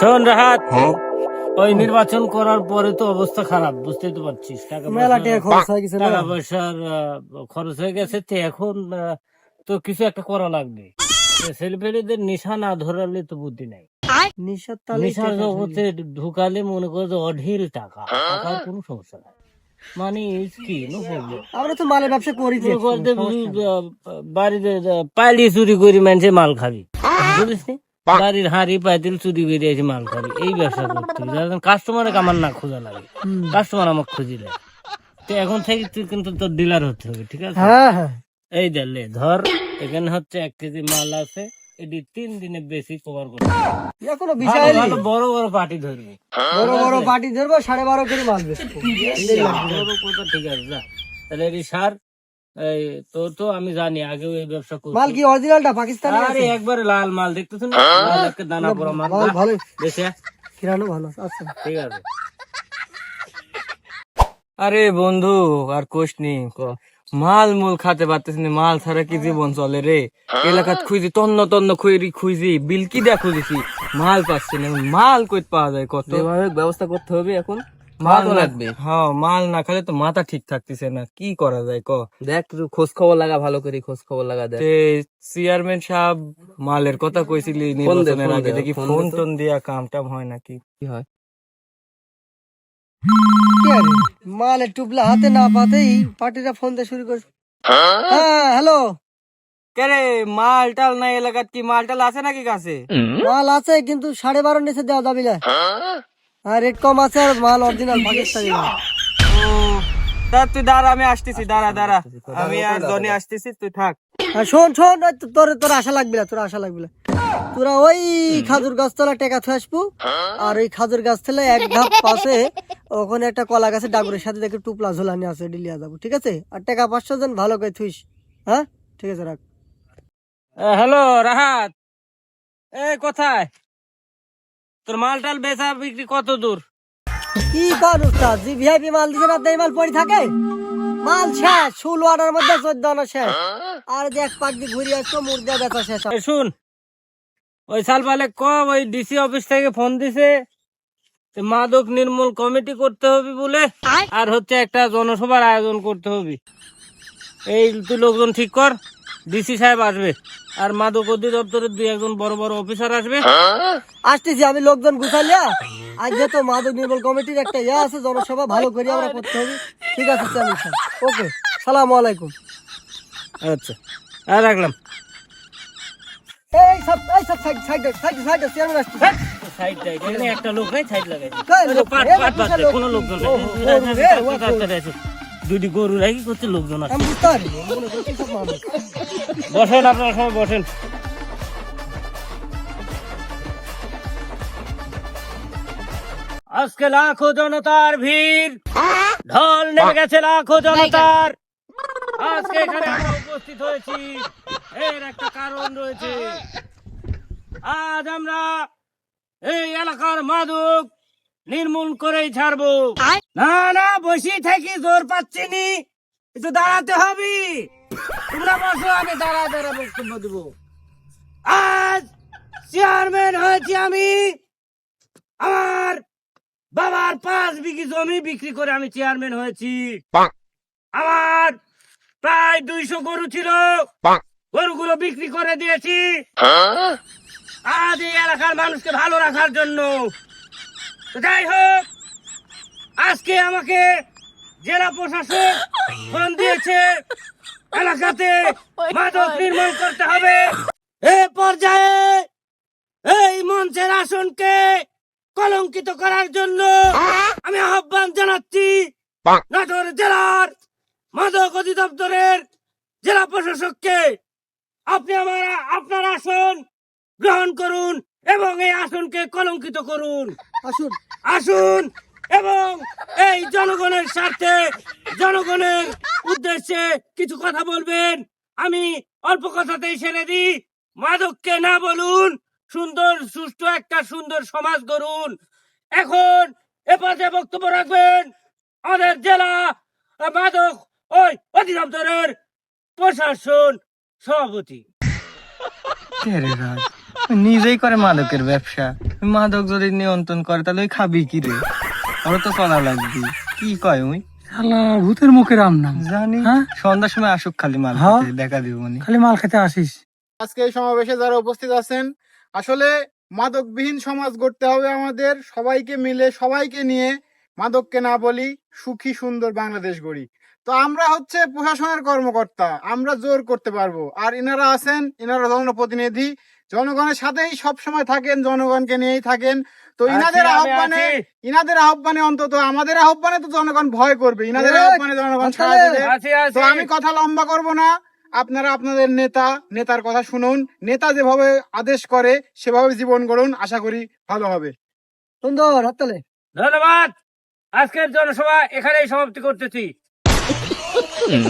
শোন রাহাত। ওই নির্বাচন করার পরে তো অবস্থা খারাপ বুঝতেই তো পারছিস। টাকা হয়ে পয়সার খরচ হয়ে গেছে তো এখন তো কিছু একটা করা লাগবে। ছেলেপেলেদের নেশা না ধরালে তো বুদ্ধি নাই। নিশার জগতে ঢুকালে মনে করো যে অঢেল টাকা টাকার কোনো সমস্যা নাই। মানে কি? আমরা তো মালের ব্যবসা করি বাড়িতে পাইলি চুরি করি মানুষে মাল খাবি। বুঝিস নি? বাড়ির হাঁড়ি পাইতিল চুরি এসে মাল খাবি এই ব্যবসা করতে কাস্টমার আমার না খোঁজা লাগে কাস্টমার আমার খুঁজিলে তো এখন থেকে তুই কিন্তু তোর ডিলার হতে হবে ঠিক আছে হ্যাঁ হ্যাঁ এই দেখলে ধর এখানে হচ্ছে এক কেজি মাল আছে এটি তিন দিনে বেশি কভার করবে ইয়া বড় বড় পার্টি ধরবি বড় বড় পার্টি ধরবো সাড়ে বারো করে মাল কথা ঠিক আছে যা তাহলে এটি সার এই তো তো আমি জানি আগেও এই ব্যবসা করছি মাল কি অরিজিনালটা? পাকিস্তানি আরে একবারে লাল মাল দেখতেছ না লাল একটা দানা পড়া মাল ভালো বেশি কিরানো ভালো আচ্ছা। ঠিক আছে। আরে বন্ধু আর কোষ নি মাল মূল খাতে পারতেছি না মাল ছাড়া কি জীবন চলে রে? এলাকাত খুঁজি তন্ন তন্ন খুঁজি খুঁজি বিলকি দেয়া খুঁজেছি মাল পাচ্ছি না মাল কই পাওয়া যায় কত? ব্যবস্থা করতে হবে এখন। মাল লাগবে। হ্যাঁ মাল না খেলে তো মাথা ঠিক থাকতেছে না। কি করা যায় ক? দেখ তুই খোঁজ খবর লাগা ভালো করে খোঁজ খবর লাগা দেখ। চেয়ারম্যান সাহেব মালের কথা কইছিলি নির্বাচনের আগে দেখি ফোন। টোন দিয়া কাম টাম হয় নাকি? কি হয়? মালের টুপলা হাতে না পাতেই পার্টিরা ফোন দিয়ে শুরু করে হ্যাঁ? হ্যালো? মাল টাল নাই এলাকাত কি? মাল টাল আছে নাকি কাছে? মাল আছে কিন্তু সাড়ে বারো নিচে দেওয়া যাবে না আর রেট কম আছে আর মাল অরিজিনাল পাকিস্তানি মাল। তা তুই দাঁড়া আমি আসতেছি দাঁড়া দাঁড়া। আমি আর জনি আসতেছি তুই থাক। আর শোন শোন ওই তোর তোর আশা লাগবে না তোর আশা লাগবে না। তোরা ওই খাজুর গাছ তলা টেকা থুয়ে আসব আর ওই খাজুর গাছ থেকে এক ধাপ পাশে ওখানে একটা কলা গাছে ডাগুরের সাথে দেখে টুপলা ঝোলানি আছে ডিলিয়া যাব ঠিক আছে? আর টাকা পাঁচশো জন ভালো করে থুইস হ্যাঁ? ঠিক আছে রাখ। হ্যালো রাহাত। এ কোথায়? তোর মাল টাল বেচা বিক্রি কত দূর? কি কর উস্তাদ? জি ভিআইপি মাল দিছে না তাই মাল পড়ে থাকে? মাল শেষ ষোলো আটার মধ্যে চোদ্দ আনা শেষ। আর দেখ পাক দিয়ে ঘুরে আসতো মুর্দা বেচা শেষ শুন ওই সালপালে ক ওই ডিসি অফিস থেকে ফোন দিছে। মাদক নির্মূল কমিটি করতে হবে বলে আর হচ্ছে একটা জনসভার আয়োজন করতে হবে। এই তুই লোকজন ঠিক কর। ডিসি সাহেব আসবে। আর মাদক অধিদপ্তরের দুই একজন বড় বড় অফিসার আসবে। আসতেছি আমি লোকজন গুছালিয়া আজ যেহেতু মাদক নির্মূল কমিটির একটা ইয়ে আছে জনসভা ভালো করে আমরা করতে হবে। ঠিক আছে চেয়ারম্যান ওকে সালাম আলাইকুম। আচ্ছা আর রাখলাম। এই সব এই সব side side side side chairman আসছে। সাইড এখানে একটা লোক নাই সাইড পাট পাট বিশাল কোনো লোকজন। দুটি গরু রাখি করছে লোকজন বসেন আপনার সময় বসেন। আজকে লাখো জনতার ভিড়। ঢল নেমে গেছে লাখো জনতার। আজকে এখানে আমরা উপস্থিত হয়েছি। এর একটা কারণ রয়েছে। আজ আমরা এই এলাকার মাদক নির্মূল করেই ছাড়বো। না না বসে থাকি জোর পাচ্ছি নি। একটু দাঁড়াতে হবে। তোমরা বসো আমি দাঁড়া দাঁড়া বক্তব্য দেব। আজ চেয়ারম্যান হয়েছি আমি। আমার বাবার পাঁচ বিঘি জমি বিক্রি করে আমি চেয়ারম্যান হয়েছি। আমার প্রায় দুইশো গরু ছিল। গরুগুলো বিক্রি করে দিয়েছি। আজ এই এলাকার মানুষকে ভালো রাখার জন্য যাই হোক, আজকে আমাকে জেলা প্রশাসক ফোন দিয়েছে, এলাকাতে মাদক নির্মূল করতে হবে। এ পর্যায়ে এই মঞ্চের আসনকে কলঙ্কিত করার জন্য আমি আহ্বান জানাচ্ছি নাটোর জেলার মাদক অধিদপ্তরের জেলা প্রশাসককে। আপনি আমার আপনার আসন গ্রহণ করুন। এবং এই আসনকে কলঙ্কিত করুন। আসুন। আসুন এবং এই জনগণের স্বার্থে জনগণের উদ্দেশ্যে কিছু কথা বলবেন। আমি অল্প কথাতেই ছেড়ে দিই। মাদককে না বলুন সুন্দর সুষ্ঠু একটা সুন্দর সমাজ গড়ুন। এখন এ পথে বক্তব্য রাখবেন আমাদের জেলা মাদক ওই অধিদপ্তরের প্রশাসন সভাপতি। নিজেই করে মাদকের ব্যবসা। মাদক যদি নিয়ন্ত্রণ করে তাহলে ওই খাবি কি রে? ওর তো চলা লাগবে। কি কয় ওই শালা ভূতের মুখের আম নাম। জানি। হ্যাঁ? সন্ধ্যার সময় আসুক খালি মাল হ্যাঁ। খেতে, দেখা দিব মনে। খালি মাল খেতে আসিস। আজকে এই সমাবেশে যারা উপস্থিত আছেন আসলে মাদকবিহীন সমাজ গড়তে হবে আমাদের সবাইকে মিলে সবাইকে নিয়ে মাদককে না বলি সুখী সুন্দর বাংলাদেশ গড়ি। তো আমরা হচ্ছে প্রশাসনের কর্মকর্তা আমরা জোর করতে পারব। আর ইনারা আছেন ইনারা জনপ্রতিনিধি জনগণের সাথেই সব সময় থাকেন জনগণকে নিয়েই থাকেন। তো ইনাদের আহ্বানে ইনাদের আহ্বানে অন্তত আমাদের আহ্বানে তো জনগণ ভয় করবে ইনাদের আহ্বানে জনগণ সাড়া দেবে। আছি আছি। তো আমি কথা লম্বা করব না আপনারা আপনাদের নেতা নেতার কথা শুনুন নেতা যেভাবে আদেশ করে সেভাবে জীবন গড়ুন আশা করি ভালো হবে। সুন্দর হাততালে। ধন্যবাদ। আজকের জনসভা এখানেই সমাপ্তি করতেছি। うん。